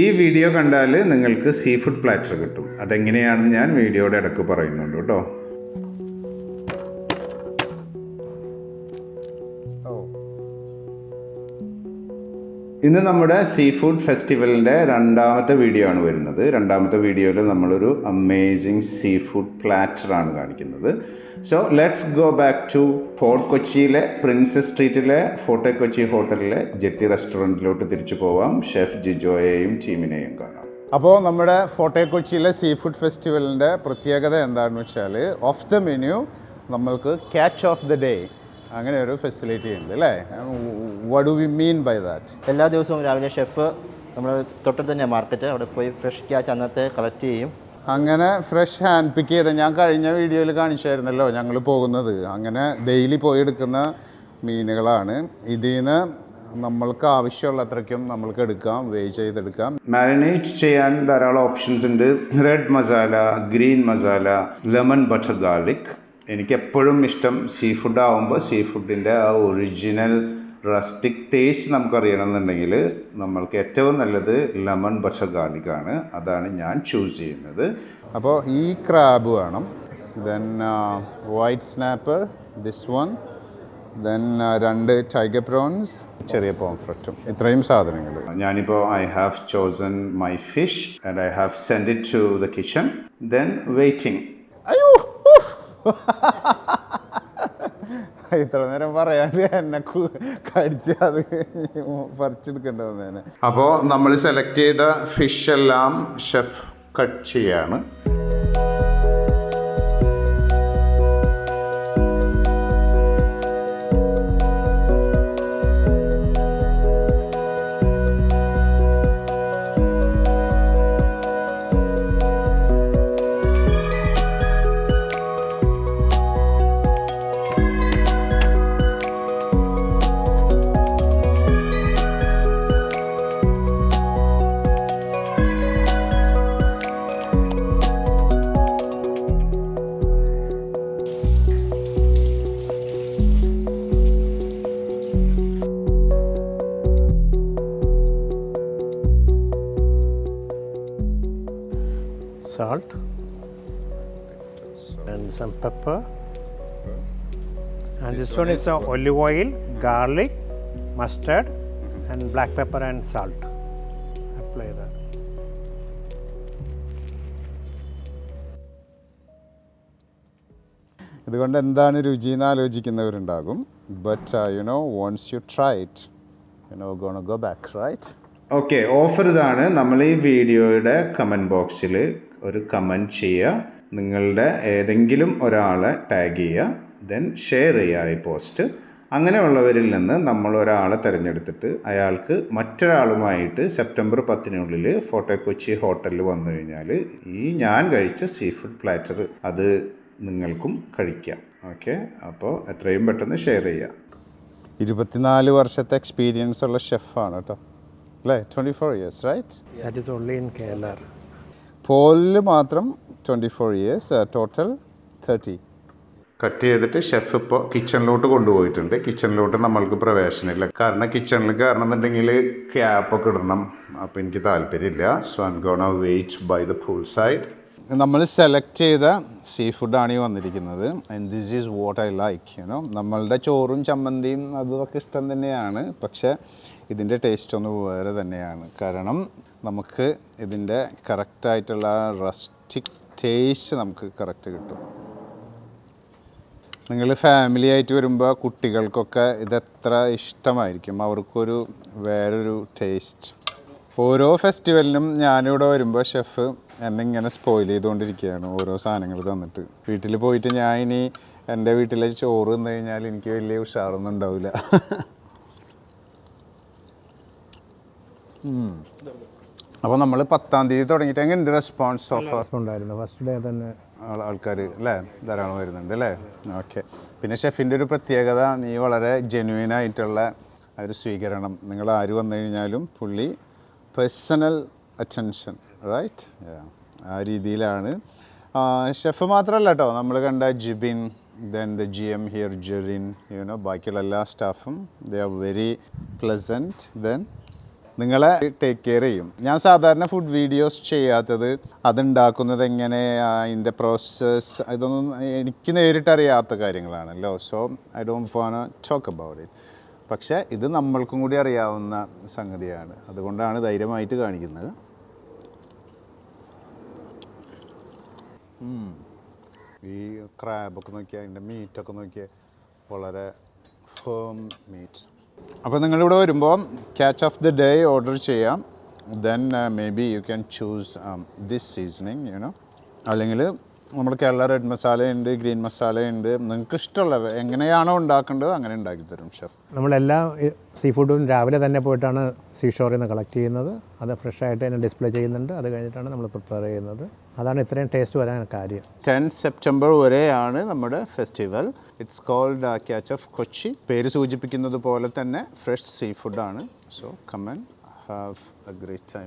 ഈ വീഡിയോ കണ്ടാൽ നിങ്ങൾക്ക് സീ ഫുഡ് പ്ലാറ്റർ കിട്ടും. അതെങ്ങനെയാണെന്ന് ഞാൻ വീഡിയോയുടെ ഇടയ്ക്ക് പറയുന്നുണ്ട് കേട്ടോ. ഇന്ന് നമ്മുടെ സീ ഫുഡ് ഫെസ്റ്റിവലിന്റെ രണ്ടാമത്തെ വീഡിയോ ആണ് വരുന്നത്. രണ്ടാമത്തെ വീഡിയോയിൽ നമ്മളൊരു അമേസിങ് സീ ഫുഡ് പ്ലാറ്ററാണ് കാണിക്കുന്നത്. So let's go back to Fort കൊച്ചിയിലെ പ്രിൻസസ് സ്ട്രീറ്റിലെ ഫോർട്ട് കൊച്ചി ഹോട്ടലിലെ ജെട്ടി റെസ്റ്റോറന്റിലോട്ട് തിരിച്ചു പോവാം. ഷെഫ് ജിജോയെയും ടീമിനെയും കാണാം. അപ്പോൾ നമ്മുടെ ഫോർട്ടെ കൊച്ചിയിലെ സീ ഫുഡ് ഫെസ്റ്റിവലിന്റെ പ്രത്യേകത എന്താണെന്ന് വെച്ചാൽ ഓഫ് ദ മെനു നമ്മൾക്ക് ക്യാച്ച് ഓഫ് ദ ഡേ അങ്ങനെ ഒരു ഫെസിലിറ്റി ഉണ്ട് അല്ലേ? What do we mean by that എല്ലാ ദിവസവും രാവിലെ ഷെഫ് നമ്മൾ തൊട്ടടുത്ത് തന്നെ മാർക്കറ്റ് അവിടെ പോയി ഫ്രഷ് ക്യാച്ച് അന്നത്തെ കളക്ട് ചെയ്യും. അങ്ങനെ ഫ്രഷ് ഹാൻഡ് പിക്ക് ചെയ്ത് ഞാൻ കഴിഞ്ഞ വീഡിയോയിൽ കാണിച്ചായിരുന്നല്ലോ ഞങ്ങൾ പോകുന്നത്. അങ്ങനെ ഡെയിലി പോയി എടുക്കുന്ന മീനുകളാണ്. ഇതിൽ നിന്ന് നമ്മൾക്ക് ആവശ്യമുള്ള അത്രയ്ക്കും നമ്മൾക്ക് എടുക്കാം വേ ചെയ്തെടുക്കാം. മാരിനേറ്റ് ചെയ്യാൻ ധാരാളം ഓപ്ഷൻസ് ഉണ്ട്. Red masala green masala lemon butter garlic എനിക്ക് എപ്പോഴും ഇഷ്ടം സീ ഫുഡ് ആകുമ്പോൾ സീ ഫുഡിന്റെ ആ ഒറിജിനൽ റസ്റ്റിക് ടേസ്റ്റ് നമുക്കറിയണമെന്നുണ്ടെങ്കിൽ നമ്മൾക്ക് ഏറ്റവും നല്ലത് ലെമൺ ബഷ ഗാർലിക്കാണ് അതാണ് ഞാൻ ചൂസ് ചെയ്യുന്നത്. അപ്പോൾ ഈ ക്രാബ് വേണം. Then white snapper this one then രണ്ട് ടൈഗർ പ്രോൺസ് ചെറിയ പോംഫ്രറ്റും ഇത്രയും സാധനങ്ങൾ. ഞാനിപ്പോൾ I have chosen my fish and I have send it to the kitchen then waiting അയ്യോ! ഇത്ര നേരം പറയാണ്ട് എന്നെ കടിച്ച് അത് പറിച്ചെടുക്കേണ്ടി വന്നേനെ. അപ്പോൾ നമ്മൾ സെലക്ട് ചെയ്ത ഫിഷ് എല്ലാം ഷെഫ് കട്ട് ചെയ്യാണ്. Salt and some pepper. And this one is is olive oil, garlic, mustard, and black pepper and salt. Apply that. ഇതുകൊണ്ട് എന്താണ് രുചി എന്ന് ആലോചിക്കുന്നവരുണ്ടാകും but you know once you try it you know gonna go back right okay offer ഇതാണ് നമ്മൾ ഈ വീഡിയോയുടെ comment ബോക്സിൽ ഒരു കമന്റ് ചെയ്യുക. നിങ്ങളുടെ ഏതെങ്കിലും ഒരാളെ ടാഗ് ചെയ്യുക. ദെൻ ഷെയർ ചെയ്യുക ഈ പോസ്റ്റ് അങ്ങനെയുള്ളവരിൽ നിന്ന് നമ്മൾ ഒരാളെ തിരഞ്ഞെടുത്തിട്ട് അയാൾക്ക് മറ്റൊരാളുമായിട്ട് സെപ്റ്റംബർ പത്തിനുള്ളിൽ ഫോട്ടോ കൊച്ചി ഹോട്ടലിൽ വന്നു കഴിഞ്ഞാൽ ഈ ഞാൻ കഴിച്ച സീ ഫുഡ് പ്ലാറ്റർ അത് നിങ്ങൾക്കും കഴിക്കാം. ഓക്കെ അപ്പോൾ എത്രയും പെട്ടെന്ന് ഷെയർ ചെയ്യുക. ഇരുപത്തിനാല് വർഷത്തെ എക്സ്പീരിയൻസ് ഉള്ള ഷെഫാണ് കേട്ടോ അല്ലേ? Twenty four years right that is only in KLR. പോളിൽ മാത്രം twenty four years total thirty cut ചെയ്തിട്ട് ഷെഫ് ഇപ്പോൾ കിച്ചണിലോട്ട് കൊണ്ടുപോയിട്ടുണ്ട്. കിച്ചണിലോട്ട് നമ്മൾക്ക് പ്രവേശനമില്ല. കാരണം കിച്ചണിൽ കയറണമെന്നുണ്ടെങ്കിൽ ക്യാപ്പൊക്കെ ഇടണം. അപ്പോൾ എനിക്ക് താല്പര്യമില്ല. So gonna gonna wait by the full side നമ്മൾ സെലക്ട് ചെയ്ത സീ ഫുഡാണ് ഈ വന്നിരിക്കുന്നത്. And this is what I like you know നമ്മളുടെ ചോറും ചമ്മന്തിയും അതൊക്കെ ഇഷ്ടം തന്നെയാണ്. പക്ഷേ ഇതിന്റെ ടേസ്റ്റ് ഒന്ന് വേറെ തന്നെയാണ്. കാരണം നമുക്ക് ഇതിന്റെ കറക്റ്റായിട്ടുള്ള റസ്റ്റിക് ടേസ്റ്റ് നമുക്ക് കറക്റ്റ് കിട്ടും. നിങ്ങൾ ഫാമിലി ആയിട്ട് വരുമ്പോൾ കുട്ടികൾക്കൊക്കെ ഇതെത്ര ഇഷ്ടമായിരിക്കും? അവർക്കൊരു വേറൊരു ടേസ്റ്റ് ഓരോ ഫെസ്റ്റിവലിനും ഞാനിവിടെ വരുമ്പോൾ ഷെഫ് എന്നെ ഇങ്ങനെ സ്പോയിൽ ചെയ്തുകൊണ്ടിരിക്കുകയാണ് ഓരോ സാധനങ്ങൾ തന്നിട്ട്. വീട്ടിൽ പോയിട്ട് ഞാൻ ഇനി എന്റെ വീട്ടിലെ ചോറ് തന്നു കഴിഞ്ഞാൽ എനിക്ക് വലിയ ഉഷാറൊന്നും ഉണ്ടാവില്ല. അപ്പോൾ നമ്മൾ പത്താം തീയതി തുടങ്ങിയിട്ട് എങ്ങനെയുണ്ട് റെസ്പോൺസ് ഓഫർ ഉണ്ടായിരുന്നു. ഫസ്റ്റ് ഡേ തന്നെ ആൾക്കാർ അല്ലേ? ധാരാളം വരുന്നുണ്ട് അല്ലേ? ഓക്കെ പിന്നെ ഷെഫിന്റെ ഒരു പ്രത്യേകത നീ വളരെ ജെന്യൂൻ ആയിട്ടുള്ള ഒരു സ്വീകരണം. നിങ്ങൾ ആര് വന്നു കഴിഞ്ഞാലും പുള്ളി പേഴ്സണൽ അറ്റൻഷൻ റൈറ്റ് ആ രീതിയിലാണ്. ഷെഫ് മാത്രമല്ല കേട്ടോ നമ്മൾ കണ്ട Jibin then the G M here Jerin you know ബാക്കിയുള്ള എല്ലാ സ്റ്റാഫും they are very pleasant then നിങ്ങളെ ടേക്ക് കെയർ ചെയ്യും. ഞാൻ സാധാരണ ഫുഡ് വീഡിയോസ് ചെയ്യാത്തത് അതുണ്ടാക്കുന്നത് എങ്ങനെ അതിന്റെ പ്രോസസ്സ് ഇതൊന്നും എനിക്ക് നേരിട്ടറിയാത്ത കാര്യങ്ങളാണല്ലോ so I don't phone talk about it പക്ഷേ ഇത് നമ്മൾക്കും കൂടി അറിയാവുന്ന സംഗതിയാണ്. അതുകൊണ്ടാണ് ധൈര്യമായിട്ട് കാണിക്കുന്നത്. ഈ ക്രാബൊക്കെ നോക്കിയാൽ അതിന്റെ മീറ്റൊക്കെ നോക്കിയാൽ വളരെ ഫേം മീറ്റ് അപ്പോൾ നിങ്ങളിവിടെ വരുമ്പോൾ catch of the day order ചെയ്യാം. Then maybe you can choose this seasoning you know അല്ലെങ്കിൽ നമ്മുടെ കേരള റെഡ് മസാലയുണ്ട് ഗ്രീൻ മസാലയുണ്ട്. നിങ്ങൾക്ക് ഇഷ്ടമുള്ള എങ്ങനെയാണോ ഉണ്ടാക്കേണ്ടത് അങ്ങനെ ഉണ്ടാക്കി തരും ഷെഫ്. നമ്മളെല്ലാ സീ ഫുഡും രാവിലെ തന്നെ പോയിട്ടാണ് സീഷോറിൽ നിന്ന് കളക്ട് ചെയ്യുന്നത്. അത് ഫ്രഷ് ആയിട്ട് തന്നെ ഡിസ്പ്ലേ ചെയ്യുന്നുണ്ട്. അത് കഴിഞ്ഞിട്ടാണ് നമ്മൾ പ്രിപ്പയർ ചെയ്യുന്നത്. അതാണ് ഇത്രയും ടേസ്റ്റ് വരാൻ കാര്യം. ടെൻ സെപ്റ്റംബർ വരെയാണ് നമ്മുടെ festival it's called catch of Kochi പേര് സൂചിപ്പിക്കുന്നത് പോലെ തന്നെ ഫ്രഷ് സീ ഫുഡാണ് so come on have a great time